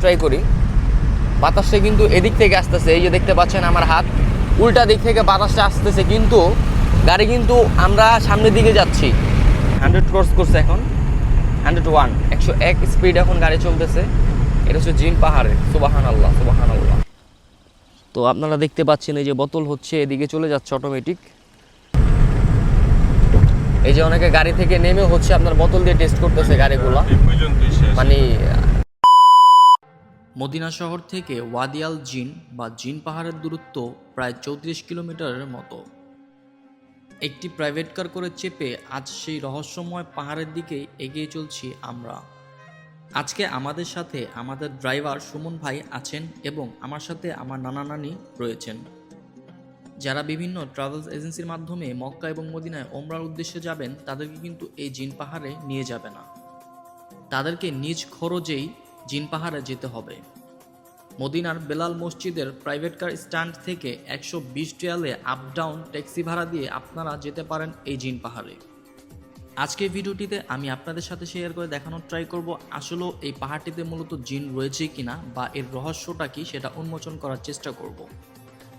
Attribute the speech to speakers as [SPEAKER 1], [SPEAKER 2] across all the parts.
[SPEAKER 1] Try করি। বাতাসটা কিন্তু এদিক থেকে আসতেছে, এই যে দেখতে পাচ্ছেন আমার হাত। উল্টা দিক থেকে বাতাসটা আসতেছে, কিন্তু গাড়ি কিন্তু আমরা সামনের দিকে যাচ্ছি। হান্ড্রেড ক্রস করছে এখন। হান্ড্রেড ওয়ান একশো এক স্পিড এখন গাড়ি চলতেছে। এটা হচ্ছে জিন পাহাড়ে। সুবাহান আল্লাহ সুবাহান আল্লাহ তো আপনারা দেখতে পাচ্ছেন, এই যে বোতল হচ্ছে, এদিকে চলে যাচ্ছে অটোমেটিক এই যে অনেকে গাড়ি থেকে নেমে হচ্ছে আপনার বোতল দিয়ে টেস্ট করতেছে গাড়িগুলো। মানে
[SPEAKER 2] মদিনা শহর থেকে ওয়াদিয়াল জিন বা জিন পাহাড়ের দূরত্ব প্রায় চৌত্রিশ কিলোমিটারের মতো। একটি প্রাইভেট কার করে চেপে আজ সেই রহস্যময় পাহাড়ের দিকে এগিয়ে চলছি আমরা। আজকে আমাদের সাথে আমাদের ড্রাইভার সুমন ভাই আছেন এবং আমার সাথে আমার নানা নানি রয়েছেন। যারা বিভিন্ন ট্রাভেলস এজেন্সির মাধ্যমে মক্কা এবং মদিনায় ওমরার উদ্দেশ্যে যাবেন, তাদেরকে কিন্তু এই জিন পাহাড়ে নিয়ে যাবে না। তাদেরকে নিজ খরচেই জিন পাহাড়ে যেতে হবে। মদিনার বেলাল মসজিদের প্রাইভেট কার স্ট্যান্ড থেকে একশো বিশ রিয়ালে আপ ডাউন ট্যাক্সি ভাড়া দিয়ে আপনারা যেতে পারেন এই জিন পাহাড়ে। আজকের ভিডিওটিতে আমি আপনাদের সাথে শেয়ার করে দেখানোর ট্রাই করব, আসলেও এই পাহাড়টিতে মূলত জিন রয়েছে কিনা বা এর রহস্যটা কি সেটা উন্মোচন করার চেষ্টা করব।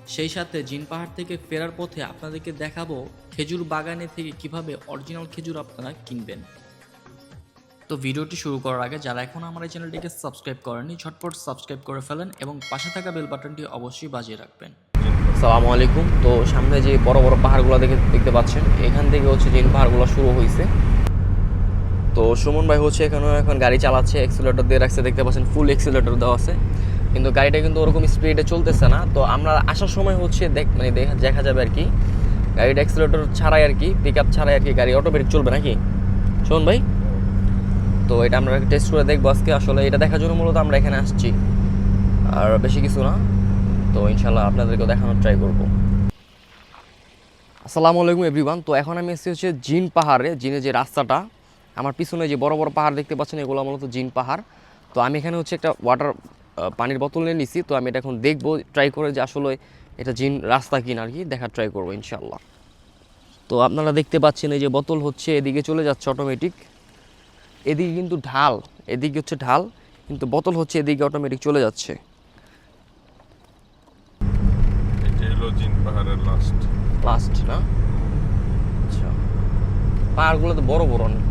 [SPEAKER 2] সেই সাথে জিন পাহাড় থেকে ফেরার পথে আপনাদেরকে দেখাবো খেজুর বাগানে থেকে কীভাবে অরিজিনাল খেজুর আপনারা কিনবেন। তো ভিডিওটি শুরু করার আগে যারা এখন আমার এই চ্যানেলটিকে সাবস্ক্রাইব করেনি ঝটপট সাবস্ক্রাইব করে ফেলেন এবং পাশে থাকা বেল বাটনটি অবশ্যই বাজিয়ে রাখবেন।
[SPEAKER 1] সালামু আলাইকুম। তো সামনে যে বড় বড় পাহাড়গুলো দেখে দেখতে পাচ্ছেন, এখান থেকে হচ্ছে যে পাহাড়গুলো শুরু হয়েছে তো সুমন ভাই হচ্ছে এখানে এখন গাড়ি চালাচ্ছে এক্সিলেটর দিয়ে রাখছে, দেখতে পাচ্ছেন ফুল এক্সিলেটর দেওয়া আছে। কিন্তু গাড়িটা কিন্তু ওরকম স্পিডে চলতেছে না। তো আমরা আসার সময় হচ্ছে দেখ মানে দেখা যাবে আর কি। গাড়িটা এক্সিলেটর ছাড়াই আর কি পিক আপ ছাড়াই আর কি গাড়ি অটোমেটিক চলবে নাকি? সুমন ভাই? তো এটা আমরা টেস্ট করে দেখব আজকে। আসলে এটা দেখার জন্য মূলত আমরা এখানে আসছি। আর বেশি কিছু না। তো ইনশাল্লাহ আপনাদেরকেও দেখানোর ট্রাই করব। আসসালামু আলাইকুম এভরিওয়ান তো এখন আমি এসেছি হচ্ছে জিন পাহাড়ে। জিনের যে রাস্তাটা, আমার পিছনে যে বড় বড় পাহাড় দেখতে পাচ্ছেন, এগুলো মূলত জিন পাহাড়। তো আমি এখানে হচ্ছে একটা ওয়াটার পানির বোতল নিয়ে নিছি। তো আমি এটা এখন দেখব ট্রাই করে যে আসলে এটা জিন রাস্তা কিনা আর কি, দেখার ট্রাই করব ইনশাল্লাহ তো আপনারা দেখতে পাচ্ছেন এই যে বোতল হচ্ছে, এদিকে চলে যাচ্ছে অটোমেটিক এদিকে কিন্তু ঢাল এদিকে হচ্ছে ঢাল কিন্তু বোতল হচ্ছে এদিকে অটোমেটিক চলে যাচ্ছে।
[SPEAKER 3] লাস্ট
[SPEAKER 1] না? আচ্ছা। পাহাড়গুলো তো বড় বড় অনেক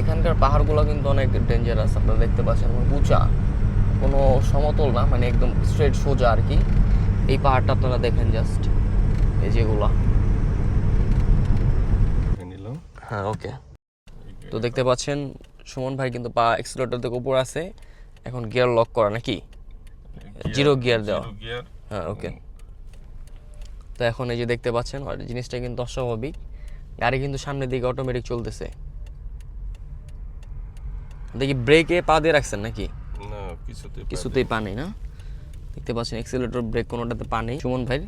[SPEAKER 1] এখানকার পাহাড়গুলো কিন্তু অনেক ডেঞ্জারাস আপনারা দেখতে পাচ্ছেন উঁচা। কোনো সমতল না মানে একদম স্ট্রেট সোজা আর কি। এই পাহাড়টা আপনারা দেখেন জাস্ট এই যেগুলা
[SPEAKER 3] নিলাম
[SPEAKER 1] হ্যাঁ ওকে তো দেখতে পাচ্ছেন সুমন ভাই কিন্তু পা এক্সিলেটর থেকে উপর আছে এখন গিয়ার লক করা নাকি? জিরো গিয়ার দেওয়া।
[SPEAKER 3] গিয়ার
[SPEAKER 1] হ্যাঁ ওকে তো এখন এই যে দেখতে পাচ্ছেন আর জিনিসটা কিন্তু অস্বাভাবিক। গাড়ি কিন্তু সামনের দিকে অটোমেটিক চলতেছে। দেখি ব্রেকে পা দিয়ে রাখছেন নাকি?
[SPEAKER 3] না কিছুতে
[SPEAKER 1] কিছুতেই পা নেই না? দেখতে পাচ্ছেন এক্সিলেটর ব্রেক কোনোটাতে পা নেই। সুমন ভাই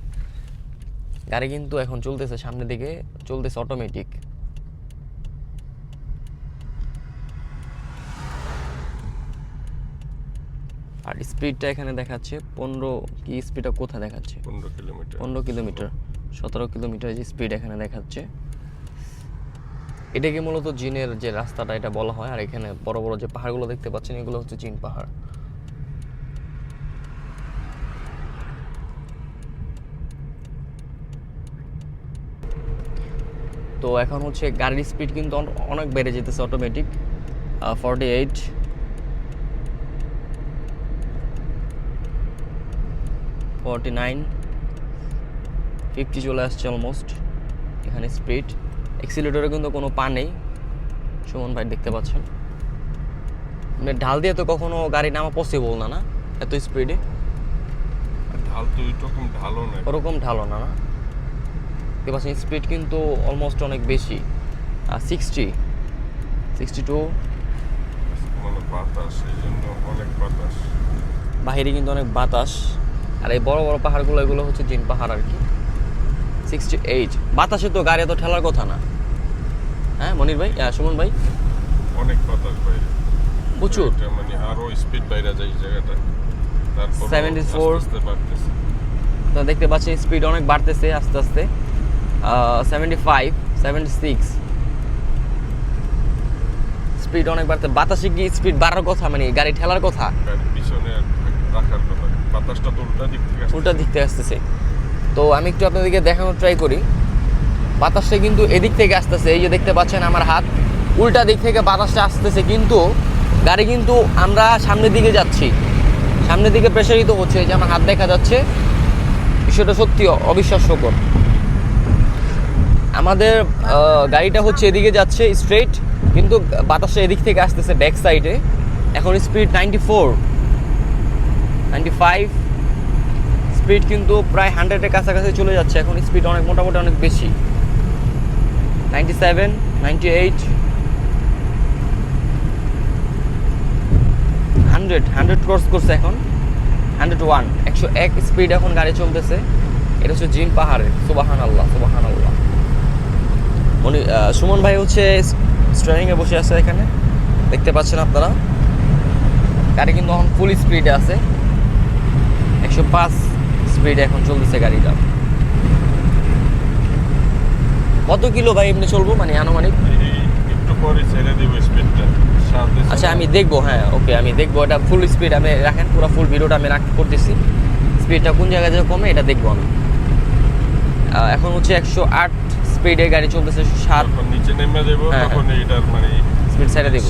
[SPEAKER 1] গাড়ি কিন্তু এখন চলতেছে সামনের দিকে চলতেছে অটোমেটিক আর স্পিডটা এখানে দেখাচ্ছে পনেরো কি স্পিডটা কোথায় দেখাচ্ছে?
[SPEAKER 3] পনেরো কিলোমিটার।
[SPEAKER 1] পনেরো কিলোমিটার সতেরো কিলোমিটার যে স্পিড এখানে দেখাচ্ছে। এটাকে মূলত জিনের যে রাস্তাটা এটা বলা হয়। আর এখানে বড় বড় যে পাহাড়গুলো দেখতে পাচ্ছেন এগুলো হচ্ছে জিন পাহাড়। তো এখন হচ্ছে গাড়ির স্পিড কিন্তু অনেক বেড়ে যেতেছে automatic forty eight forty nine fifty চলে আসছে অলমোস্ট এখানে স্পিড এক্সিলেটরে কিন্তু কোনো পা নেই সুমন ভাই দেখতে পাচ্ছেন। মানে ঢাল দিয়ে তো কখনো গাড়ি নামা পসিবল না না? এত স্পিডে
[SPEAKER 3] ঢাল তো ওইরকম ঢালও না
[SPEAKER 1] ওরকম ঢালো না না? দেখতে পাচ্ছেন স্পিড কিন্তু অলমোস্ট অনেক বেশি। আর সিক্সটি সিক্সটি টু
[SPEAKER 3] বাতাস অনেক বাতাস।
[SPEAKER 1] বাহিরে কিন্তু অনেক বাতাস। আর এই বড় বড় পাহাড়গুলো এগুলো হচ্ছে জিন পাহাড় আর কি। সিক্সটি এইট বাতাসে তো গাড়ি তো ঠেলার কথা না। হ্যাঁ মনির ভাই? সুমন ভাই?
[SPEAKER 3] অনেক বাতাস বাইরে
[SPEAKER 1] প্রচুর।
[SPEAKER 3] মানে আরও স্পিড বাইরে যায় জায়গাটা। তারপর
[SPEAKER 1] 74
[SPEAKER 3] আস্তে বাড়তেছে।
[SPEAKER 1] তো দেখতে পাচ্ছেন স্পিড অনেক বাড়তেছে আস্তে আস্তে। Seventy five seventy six speed অনেক বাড়তে বাতাসে কি স্পিড বাড়ার কথা মানে গাড়ি ঠেলার কথা।
[SPEAKER 3] পিছনে কথা বাতাসটা তো উল্টা দিক থেকে
[SPEAKER 1] উল্টা দিক থেকে আসতেছে। তো আমি একটু আপনাদেরকে দেখানোর ট্রাই করি। বাতাসটা কিন্তু এদিক থেকে আসতেছে, এই যে দেখতে পাচ্ছেন আমার হাত। উল্টা দিক থেকে বাতাসটা আসতেছে, কিন্তু গাড়ি কিন্তু আমরা সামনের দিকে যাচ্ছি। সামনের দিকে প্রেসারিত হচ্ছে যে আমার হাত দেখা যাচ্ছে। বিষয়টা সত্যি অবিশ্বাস্যকর। আমাদের গাড়িটা হচ্ছে এদিকে যাচ্ছে স্ট্রেট কিন্তু বাতাসটা এদিক থেকে আসতেছে ব্যাক সাইডে এখন speed ninety four ninety five speed কিন্তু প্রায় হান্ড্রেডের কাছাকাছি চলে যাচ্ছে। এখন স্পিড অনেক মোটামুটি অনেক বেশি। Ninety seven ninety eight hundred hundred cross করছে এখন। হান্ড্রেড ওয়ান একশো এক স্পিড এখন গাড়ি চলতেছে। এটা হচ্ছে জিন পাহাড়ে। সুবাহান আল্লাহ সুবাহান আল্লাহ উনি সুমন ভাই হচ্ছে স্টিয়ারিংয়ে বসে আছে এখানে। দেখতে পাচ্ছেন আপনারা। গাড়ি কিন্তু এখন ফুল স্পিডে আছে। একশো পাঁচ স্পিডে এখন চলতেছে গাড়িটা। কত কিলো ভাই এমনি চলবো? মানে আনুমানিক?
[SPEAKER 3] একটু পরে ছেড়ে দেবো স্পিডটা
[SPEAKER 1] আচ্ছা আমি দেখব হ্যাঁ ওকে আমি দেখব এটা ফুল স্পিড আমি রাখেন পুরো ফুল ভিডিওটা আমি রাখ করতেছি। স্পিডটা কোন জায়গায় যে কমে এটা দেখব আমি। এখন হচ্ছে একশো আট স্পিডে গাড়ি চলতেছে সাত
[SPEAKER 3] নিচে নেমে দেবো
[SPEAKER 1] হ্যাঁ,
[SPEAKER 3] তখন এটার মানে
[SPEAKER 1] স্পিড ছেড়ে দেবো।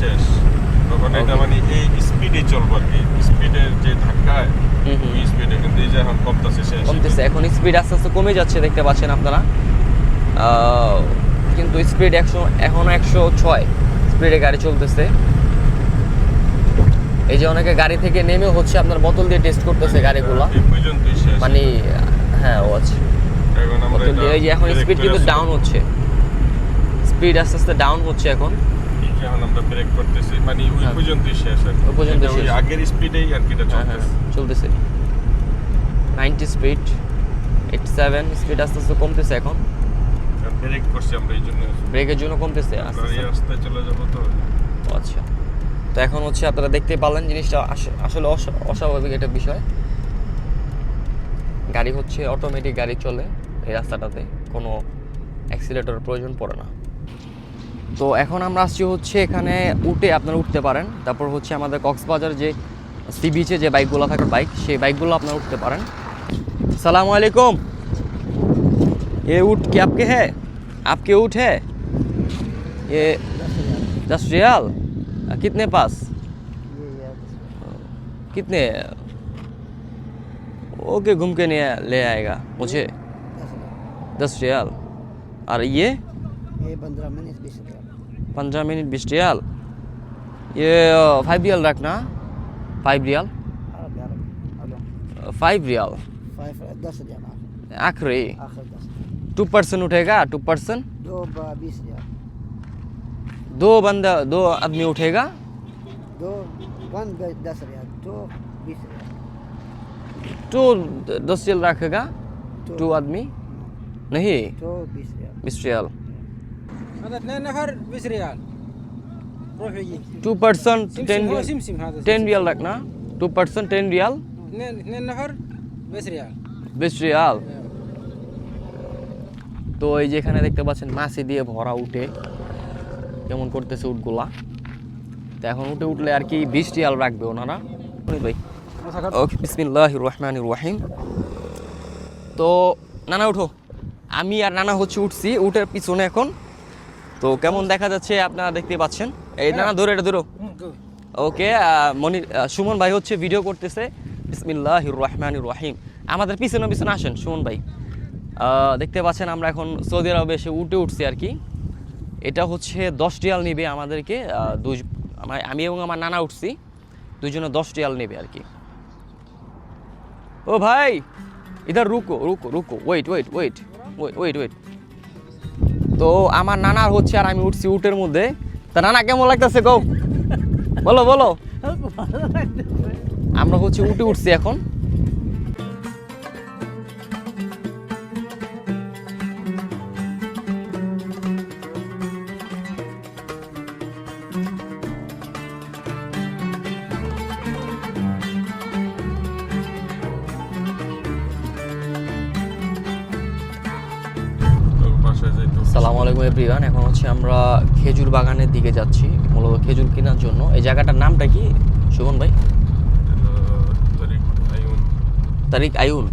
[SPEAKER 3] তখন এটা মানে এই স্পিডে চলবো আর কি। স্পিডের যে ধাক্কায় স্পিডে কিন্তু এই যে এখন কমতেছে শেষ
[SPEAKER 1] কমতেছে এখন স্পিড আস্তে আস্তে কমে যাচ্ছে দেখতে পাচ্ছেন আপনারা। কিন্তু স্পিড একশো এখনও একশো ছয় স্পিডে গাড়ি চলতেছে। এই যে অনেকে গাড়ি থেকে নেমে হচ্ছে আপনার বোতল দিয়ে টেস্ট করতেছে গাড়িগুলো। মানে হ্যাঁ ও বোতল দিয়ে এই যে এখন স্পিড কিন্তু ডাউন হচ্ছে। স্পিড আস্তে আস্তে ডাউন হচ্ছে এখন।
[SPEAKER 3] এখন আমরা ব্রেক করতেছি। মানে ওই
[SPEAKER 1] হ্যাঁ।
[SPEAKER 3] পর্যন্তই শেষ আর
[SPEAKER 1] ওই পর্যন্ত শেষ।
[SPEAKER 3] আগের স্পিডেই আর কি এটা
[SPEAKER 1] হ্যাঁ হ্যাঁ
[SPEAKER 3] চলতেছে।
[SPEAKER 1] চলতেছে। Ninety speed eight seven speed আস্তে আস্তে কমতেছে এখন।
[SPEAKER 3] ব্রেক করছি আমরা এই জন্য।
[SPEAKER 1] ব্রেকের জন্য কমতেছে আস্তে আস্তে।
[SPEAKER 3] চলে যাব তো।
[SPEAKER 1] আচ্ছা। তো এখন হচ্ছে আপনারা দেখতে পারলেন জিনিসটা আস- আসলে অস- অস্বাভাবিক একটা বিষয়। গাড়ি হচ্ছে অটোমেটিক গাড়ি চলে এই রাস্তাটাতে। কোনো অ্যাক্সিলেটর প্রয়োজন পড়ে না। তো এখন আমরা আসছি হচ্ছে এখানে উঠে আপনারা উঠতে পারেন তারপর হচ্ছে আমাদের কক্সবাজার যে সি বিচে যে বাইকগুলো থাকে বাইক সেই বাইকগুলো আপনারা উঠতে পারেন সালাম আলাইকুম ये ऊँट क्या आपके है आपके ऊँट है ये दस रियाल अ, कितने पास कितने ओके घूम के नहीं ले आएगा मुझे दस रियाल और ये
[SPEAKER 4] ये पंद्रह मिनट बीस रुपया
[SPEAKER 1] पंद्रह मिनट बीस रियाल ये फाइव रियाल रखना फाइव रियाल
[SPEAKER 4] अरब अरब हेलो
[SPEAKER 1] फाइव रियाल
[SPEAKER 4] फाइव दस रियाल आखिर
[SPEAKER 1] आखिरी
[SPEAKER 4] आखिर दस
[SPEAKER 1] टू परसेंट उठेगा टू परसेंट
[SPEAKER 4] दो ब- बीस रियाल
[SPEAKER 1] दो बंदा दो आदमी उठेगा
[SPEAKER 4] दो वन ब- दस रियाल दो बीस रियाल
[SPEAKER 1] टू दस रियाल रखेगा
[SPEAKER 4] तो-
[SPEAKER 1] टू आदमी नहीं
[SPEAKER 4] दो बीस रियाल
[SPEAKER 1] बीस रियाल
[SPEAKER 5] هذا
[SPEAKER 1] 2 তো এই যেখানে দেখতে পাচ্ছেন মাসি দিয়ে ভরা উঠে। কেমন করতেছে উঠগুলা তো এখন উঠে উঠলে আর কি বিশ রিয়াল রাখবে ওনারা। ভাই। ওকে বিসমিল্লাহ রহমান রাহিম। তো নানা উঠো। আমি আর নানা হচ্ছে উঠছি উঠের পিছনে এখন তো কেমন দেখা যাচ্ছে আপনারা দেখতে পাচ্ছেন? এই নানা ধরে এটা ধরো ওকে মনি সুমন ভাই হচ্ছে ভিডিও করতেছে। বিসমিল্লাহ রহমান রহিম। আমাদের পিছনে পিছনে আসেন সুমন ভাই। দেখতে পাচ্ছেন আমরা এখন সৌদি আরবে এসে উঠে উঠছি আর কি। এটা হচ্ছে দশ রিয়াল নেবে আমাদেরকে দুই আমি এবং আমার নানা উঠছি। দুজনে দশ রিয়াল নেবে আর কি। ও ভাই ইধার রুকো রুকো রুকো। Wait wait wait wait wait wait তো আমার নানার হচ্ছে আর আমি উঠছি উটের মধ্যে। তা নানা কেমন লাগতেছে গো বলো বলো। আমরা হচ্ছে উঠে উঠছি এখন। আলাইকুম এভরিওয়ান এখন হচ্ছে আমরা খেজুর বাগানের দিকে যাচ্ছি, মূলত খেজুর কেনার জন্য। এই জায়গাটার নামটা কি? সুমন ভাই? তারিক আয়ুন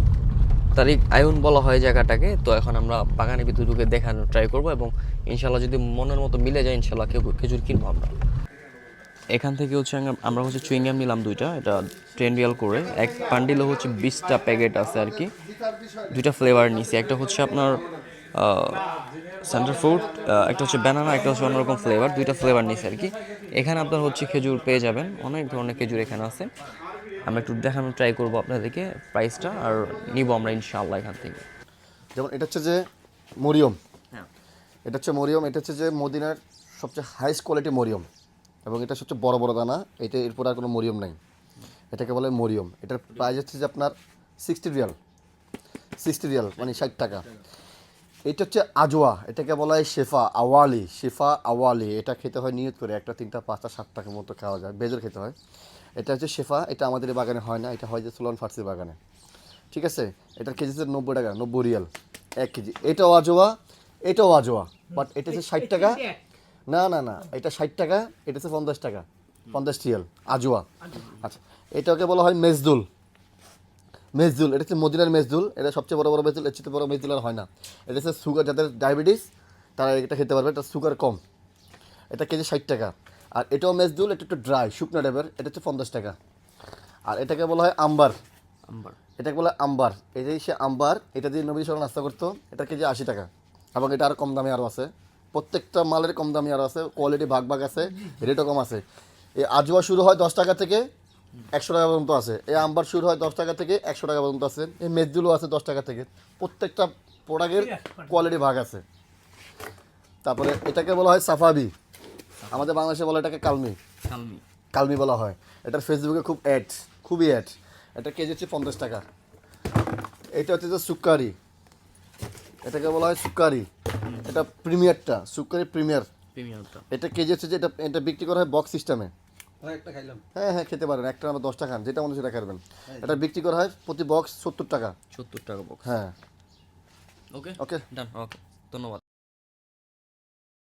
[SPEAKER 1] তারিক আয়ুন বলা হয় জায়গাটাকে। তো এখন আমরা বাগানের ভিতরে ঢুকে দেখানোর ট্রাই করব এবং ইনশাল্লাহ যদি মনের মতো মিলে যায় ইনশাল্লাহ কেউ খেজুর কিনবো আমরা। এখান থেকে হচ্ছে আমরা- হচ্ছে চুইংগাম নিলাম দুইটা। এটা টেন রিয়াল করে। এক পান্ডিলে হচ্ছে বিশটা প্যাকেট আছে আর কি। দুইটা ফ্লেভার নিছি। একটা হচ্ছে আপনার সেন্টার ফ্রুট একটা হচ্ছে ব্যানানা একটা হচ্ছে অন্যরকম ফ্লেভার দুইটা ফ্লেভার নিছি আর কি। এখানে আপনার হচ্ছে খেজুর পেয়ে যাবেন অনেক ধরনের খেজুর এখানে আছে। আমরা একটু দেখানোর ট্রাই করব আপনাদেরকে প্রাইসটা আর নিব আমরা ইনশাআল্লাহ এখান থেকে।
[SPEAKER 6] যেমন এটা হচ্ছে যে মরিয়ম।
[SPEAKER 1] হ্যাঁ।
[SPEAKER 6] এটা হচ্ছে মরিয়ম এটা হচ্ছে যে মদিনার সবচেয়ে হাইস্ট কোয়ালিটি মরিয়ম। এবং এটা সবচেয়ে বড় বড় দানা এটা এরপর আর কোনো মরিয়ম নাই। এটাকে বলে মরিয়ম। এটার প্রাইস হচ্ছে যে আপনার সিক্সটি রিয়াল সিক্সটি রিয়াল মানে ষাট টাকা। এটা হচ্ছে আজোয়া এটাকে বলা হয় শেফা আওয়ালি শেফা আওয়ালি এটা খেতে হয় নিয়ত করে একটা তিনটা পাঁচটা সাত টাকার মতো খাওয়া যায় বেজর খেতে হয়। এটা হচ্ছে শেফা এটা আমাদের বাগানে হয় না এটা হয় যে সুলন ফার্সির বাগানে। ঠিক আছে? এটার কেজি হচ্ছে নব্বই টাকা নব্বই রিয়াল এক কেজি। এটাও আজোয়া এটাও আজোয়া বাট এটা হচ্ছে ষাট টাকা। না না না এটা ষাট টাকা এটা হচ্ছে পঞ্চাশ টাকা পঞ্চাশ রিয়াল আজোয়া আচ্ছা এটাকে বলা হয় মেজদুল। মেজদুল এটা হচ্ছে মদিনার মেজদুল এটা সবচেয়ে বড় বড় মেজদুল এর চেয়ে বড় মেজদুল আর হয় না। এটা হচ্ছে সুগার যাদের ডায়াবেটিস তারা এটা খেতে পারবে এটা সুগার কম। এটা কেজি ষাট টাকা। আর এটাও মেজদুল এটা একটু ড্রাই শুকনো টাইপের এটা হচ্ছে পঞ্চাশ টাকা। আর এটাকে বলা হয় আম্বার।
[SPEAKER 1] আম্বার।
[SPEAKER 6] এটাকে বলা হয় আম্বার। এটাই সে আম্বার এটা দিয়ে নবী সাল নাস্তা করতো এটা কেজি আশি টাকা। এবং এটা আর কম দামে আরও আছে। প্রত্যেকটা মালের কম দামি আরও আছে কোয়ালিটি ভাগ ভাগ আছে রেটও কম আছে। এই আজোয়া শুরু হয় দশ টাকা থেকে একশো টাকা পর্যন্ত আছে। এই আম্বার শুরু হয় দশ টাকা থেকে একশো টাকা পর্যন্ত আছে। এই মেজগুলো আছে দশ টাকা থেকে। প্রত্যেকটা প্রোডাক্টের কোয়ালিটি ভাগ আছে। তারপরে এটাকে বলা হয় সাফাবি। আমাদের বাংলাদেশে বলা এটাকে কালমি।
[SPEAKER 1] কালমি।
[SPEAKER 6] কালমি বলা হয়। এটার ফেসবুকে খুব অ্যাড খুবই অ্যাড এটা কেজি হচ্ছে পঞ্চাশ টাকা। এটা হচ্ছে যে সুকারি এটাকে বলা হয় সুকারি এটা প্রিমিয়ারটা সুকারি প্রিমিয়ার।
[SPEAKER 1] প্রিমিয়ারটা।
[SPEAKER 6] এটা কেজি হচ্ছে যে এটা এটা বিক্রি করা হয় বক্স সিস্টেমে হ্যাঁ হ্যাঁ খেতে পারেন। একটা আমরা দশ টাকা খান যেটা মনে সেটা খাবেন এটা বিক্রি করা হয় প্রতি বক্স সত্তর টাকা।
[SPEAKER 1] সত্তর টাকা বক্স
[SPEAKER 6] হ্যাঁ।
[SPEAKER 1] ওকে
[SPEAKER 6] ওকে
[SPEAKER 1] ডান ওকে ধন্যবাদ।